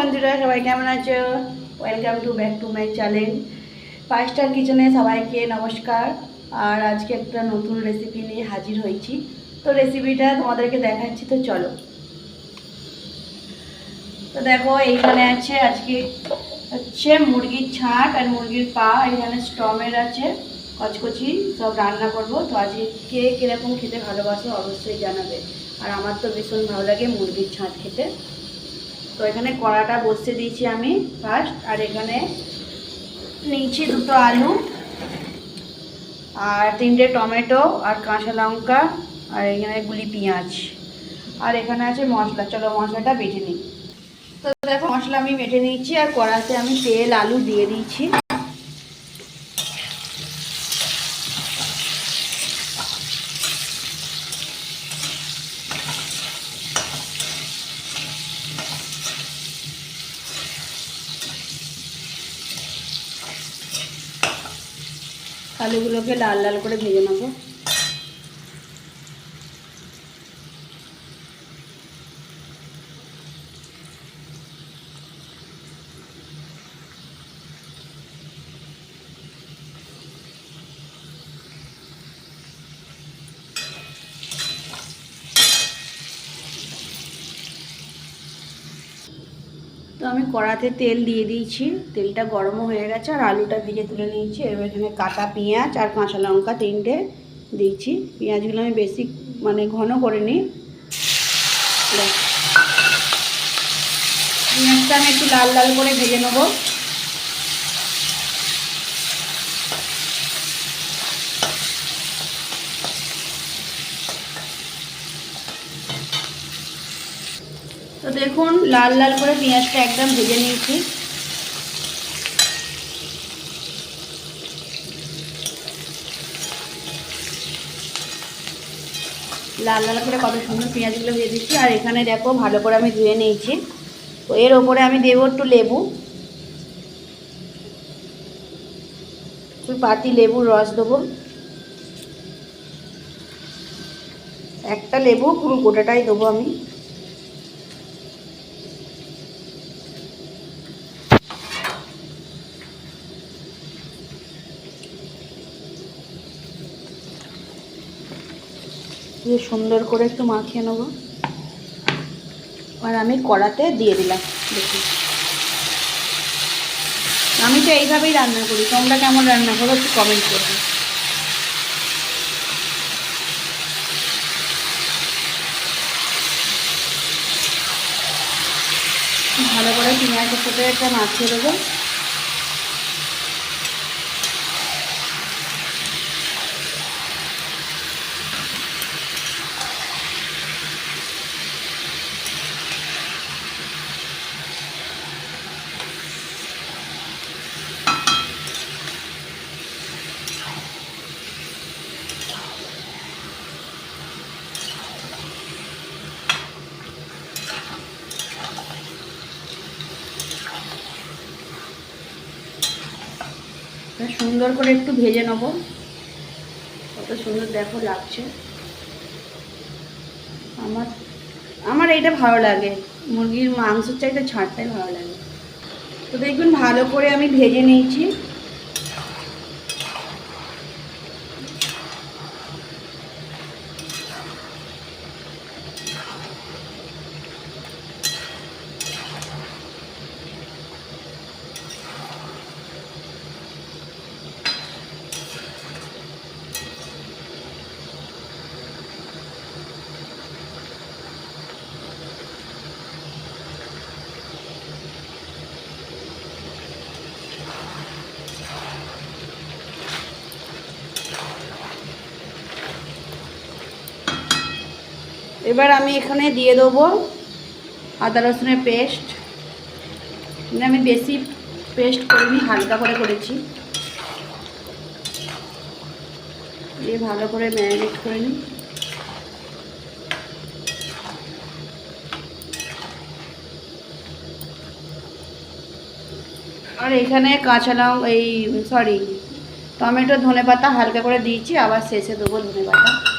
বন্ধুরা, সবাই কেমন আছো? Welcome to back to my channel five star কিচেনে সবাইকে নমস্কার। আর আজকে একটা নতুন রেসিপি নিয়ে হাজির হয়েছি। তো রেসিপিটা তোমাদেরকে দেখাচ্ছি, তো চলো। তো দেখো, এইখানে আছে আজকে হচ্ছে মুরগির ছাঁট আর মুরগির পা। এখানে স্টমের আছে, কচকচি, সব রান্না করব। তো আজকে কে কীরকম খেতে ভালোবাসো অবশ্যই জানাবে। আর আমার তো ভীষণ ভালো লাগে মুরগির ছাঁট খেতে। তো এখানে কড়াটা বসিয়ে দিয়েছি আমি ফার্স্ট আর এখানে নিয়েছি দুটো আলু, আর তিনটে টমেটো, আর কাঁচা লঙ্কা, আর এখানে গুলি পেঁয়াজ, আর এখানে আছে মশলা। চলো মশলাটা বেটে নিই। তো দেখো, মশলা আমি বেটে নিয়েছি, আর কড়াতে আমি তেল, আলু দিয়ে দিয়েছি। আলুগুলোকে লাল লাল করে ভেজে নেব। তো আমি কড়াতে তেল দিয়ে দিয়েছি। তেলটা গরমও হয়ে গেছে আর আলুটা ভেজে তুলে নিয়েছি। এবার এখানে কাঁচা পেঁয়াজ আর কাঁচা লঙ্কা তিনটে দিয়েছি। পেঁয়াজগুলো আমি বেশি মানে ঘন করে নিই। পেঁয়াজটা আমি একটু লাল লাল করে ভেজে নেব। দেখুন, লাল লাল করে পেঁয়াজটা একদম ভেজে নিয়েছি। লাল লাল করে কত সুন্দর পেঁয়াজগুলো ভেজে দিচ্ছি আর এখানে দেখো, ভালো করে আমি ধুয়ে নিয়েছি। তো এর ওপরে আমি দেবো একটু লেবু। পাতি লেবুর রস দেবো। একটা লেবু পুরো গোটাটাই দেবো আমি। দিয়ে সুন্দর করে একটু মাখিয়ে নেব। আর আমি কড়াতে দিয়ে দিলাম, দেখি। আমি তো এইভাবেই রান্না করি, তোমরা কেমন রান্না করো একটু কমেন্ট করবে ভালো করে পেঁয়াজের সাথে একটা মাখিয়ে দেবো। সুন্দর করে একটু ভেজে নেব। কত সুন্দর দেখো লাগছে। আমার আমার এইটা ভালো লাগে। মুরগির মাংসের চাইতে ছাড়টাই ভালো লাগে। তো দেখবেন ভালো করে আমি ভেজে নিয়েছি। এবার আমি এখানে দিয়ে দেবো আদা রসুনের পেস্ট। মানে আমি বেশি পেস্ট করিনি, হালকা করে করেছি। দিয়ে ভালো করে ম্যারিনেট করে নিই। আর এখানে কাঁচা লঙ্কা এই সরি টমেটো ধনে পাতা হালকা করে দিয়েছি, আবার শেষে দেবো ধনে পাতা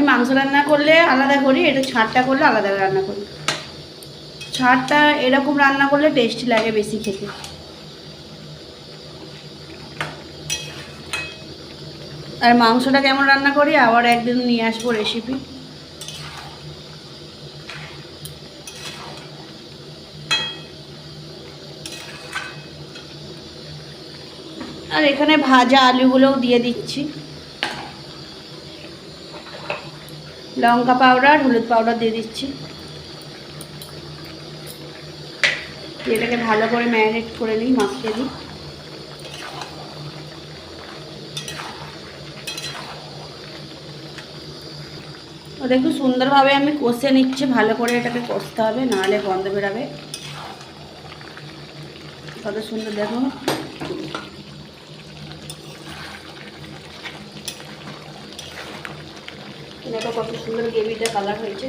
আমি মাংস রান্না করলে আলাদা করি, এটা ছাড়টা করলে আলাদা রান্না করি। ছাড়টা এরকম রান্না করলে টেস্টি লাগে বেশি খেতে। আর মাংসটা কেমন রান্না করি, আবার একদিন নিয়ে আসব রেসিপি আর এখানে ভাজা আলুগুলোও দিয়ে দিচ্ছি। লঙ্কা পাউডার, হলুদ পাউডার দিয়ে দিচ্ছি। এটাকে ভালো করে ম্যারিনেট করে নিই, মাখিয়ে দিই ওটা একটু সুন্দরভাবে আমি কষে নিচ্ছি, ভালো করে এটাকে কষতে হবে, নাহলে গন্ধ বেরাবে। কত সুন্দর দেখো। দেখো কত সুন্দর গ্রেভিটা কালার হয়েছে।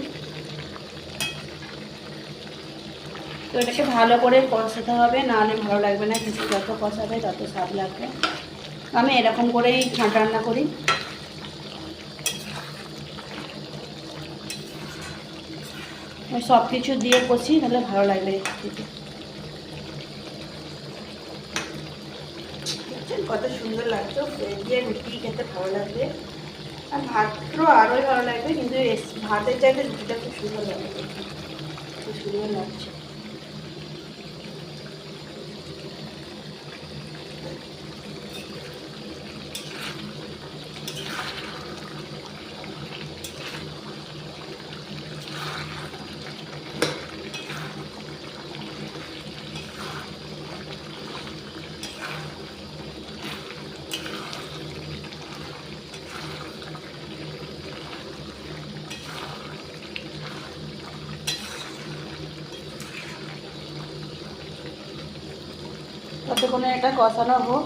তো এটাকে ভালো করে কষাতে হবে, নাহলে ভালো লাগবে না। কিছু যত কষাবে তত স্বাদ লাগবে। আমি এরকম করেই ছাঁট রান্না করি। সব কিছু দিয়ে কষি তাহলে ভালো লাগবে কত সুন্দর ফ্রেঞ্চ দিয়ে রুটি খেতে ভালো লাগবে। আর ভাতটা আরোই ভালো লাগবে, কিন্তু ভাতের চাইতে রুটিটা খুব সুন্দর লাগবে খুব সুন্দর লাগছে। ততক্ষণে এটা কষানো হোক।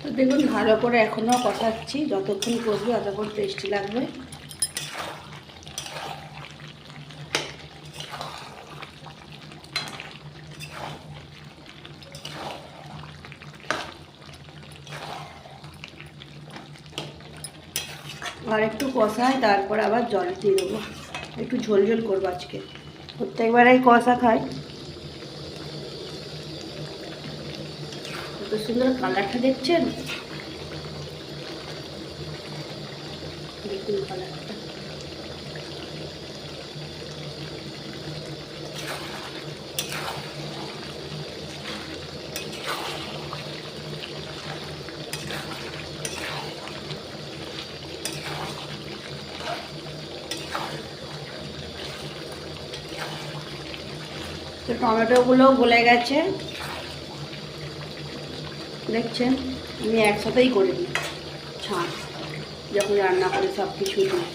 তো দেখুন, ভালো করে এখনও কষাচ্ছি। যতক্ষণ কষবে ততক্ষণ টেস্টি লাগবে। আর একটু কষায় তারপর আবার জল দিয়ে দেবো। একটু ঝোল ঝোল করব আজকে। প্রত্যেকবারেই কষা খাই। সুন্দর কালারটা দেখছেন? তো টমেটোগুলো গলে গেছে। দেখছেন? আমি একসাথেই করে দিই। ছাঁচ যখন রান্না করি সব কিছু দিই।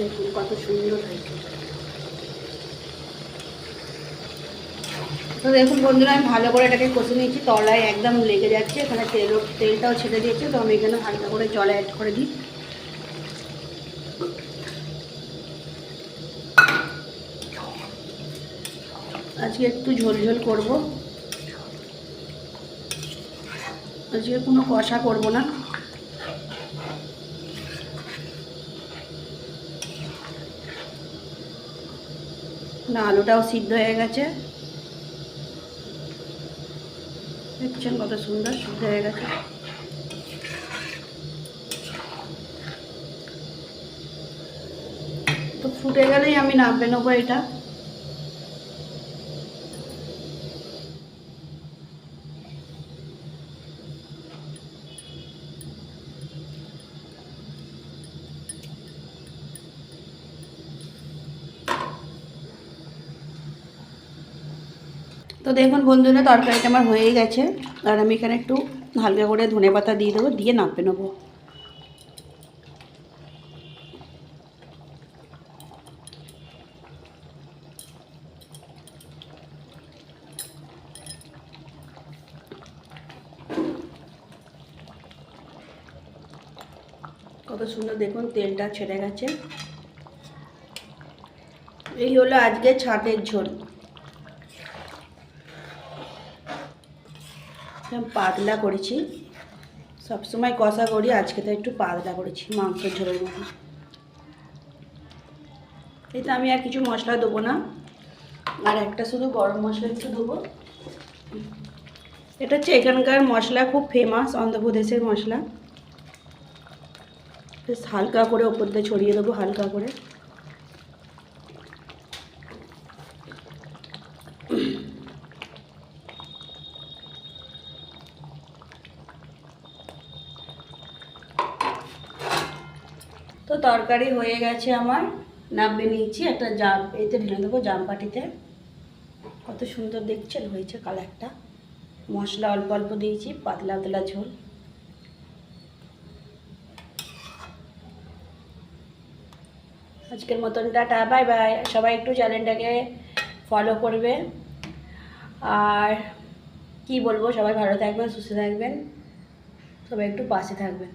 দেখুন কত সুন্দর হয়েছে। তো দেখুন বন্ধুরা, আমি ভালো করে এটাকে কষে নিয়েছি, তলায় একদম লেগে যাচ্ছে, এখানে তেলও তেলটাও ছেড়ে দিয়েছে, তো আমি এখানে হালকা করে জল অ্যাড করে দিই। আজকে একটু ঝোল ঝোল করব। আজকে কোনো কষা করব না। না, আলুটাও সিদ্ধ হয়ে গেছে। দেখছেন কত সুন্দর হয়ে গেছে। তো ফুটে গেলেই আমি নামবে নেব এটা। তো দেখুন বন্ধুরা, তরকারিটা আমার হয়ে গেছে। আর আমি এখানে একটু হালকা করে ধনে পাতা দিয়ে দেবো, দিয়ে নাপে নেব। কত সুন্দর দেখুন, তেলটা ছেড়ে গেছে। এই হলো আজকে ছাটের ঝোল। পাতলা করেছি। সবসময় কষা করি, আজকে তো একটু পাতলা করেছি মাংস ঝোলের মতো এই তো আমি আর কিছু মশলা দেবো না। আর একটা শুধু গরম মশলা একটু দেবো। এটা হচ্ছে এখানকার মশলা, খুব ফেমাস অন্ধ্রপ্রদেশের মশলা। হালকা করে ওপর দিয়ে ছড়িয়ে দেবো, হালকা করে। তরকারি হয়ে গেছে আমার। নাববে নিয়েছি একটা জাম এতে ঢেলে দেবো জামপাটিতে। কত সুন্দর দেখছেন, হয়েছে কালারটা। মশলা অল্প অল্প দিয়েছি, পাতলা পাতলা ঝোল। আজকের মতন টাটা, বাই বাই। সবাই একটু চ্যানেলটাকে ফলো করবে। আর কি বলব, সবাই ভালো থাকবেন, সুস্থ থাকবেন। সবাই একটু পাশে থাকবেন।